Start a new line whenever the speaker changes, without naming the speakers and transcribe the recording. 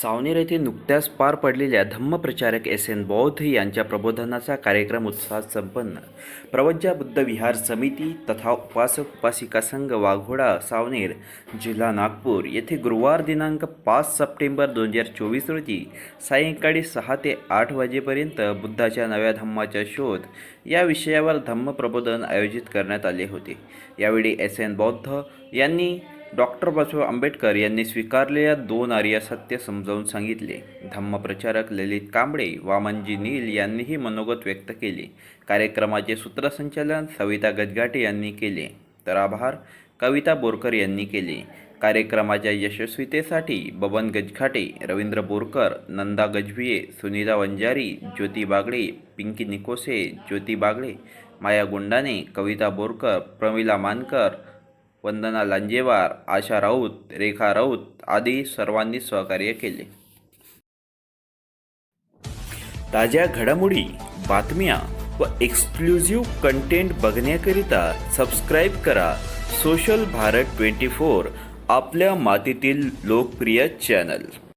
सावनेर येथे नुकत्याच पार पडलेल्या धम्मप्रचारक एस एन बौद्ध यांच्या प्रबोधनाचा कार्यक्रम उत्साहात संपन्न. प्रवज्जा बुद्ध विहार समिती तथा उपासक उपासिका संघ वाघोडा सावनेर जिल्हा नागपूर येथे गुरुवार दिनांक पाच सप्टेंबर दोन हजार चोवीस रोजी सायंकाळी सहा ते आठ वाजेपर्यंत बुद्धाच्या नव्या धम्माचा शोध या विषयावर धम्म प्रबोधन आयोजित करण्यात आले होते. यावेळी एस एन बौद्ध यांनी डॉक्टर बाबासाहेब आंबेडकर यांनी स्वीकारलेल्या दोन आर्य सत्य समजावून सांगितले. धम्मप्रचारक ललित कांबळे वामनजी नील यांनीही मनोगत व्यक्त केले. कार्यक्रमाचे सूत्रसंचालन सविता गजगाटे यांनी केले. तर आभार कविता बोरकर यांनी केले. कार्यक्रमाच्या यशस्वीतेसाठी बबन गजघाटे रवींद्र बोरकर नंदा गजभिये सुनीता वंजारी ज्योती बागडे पिंकी निकोसे ज्योती बागडे माया गुंडाने कविता बोरकर प्रमिला मानकर वंदना लांजेवार आशा राऊत रेखा राऊत आदी सर्वांनी सहकार्य केले. ताज्या घडामोडी बातम्या व एक्सक्लुझिव्ह कंटेंट बघण्याकरिता सबस्क्राईब करा सोशल भारत ट्वेंटी फोर आपल्या मातीतील लोकप्रिय चॅनल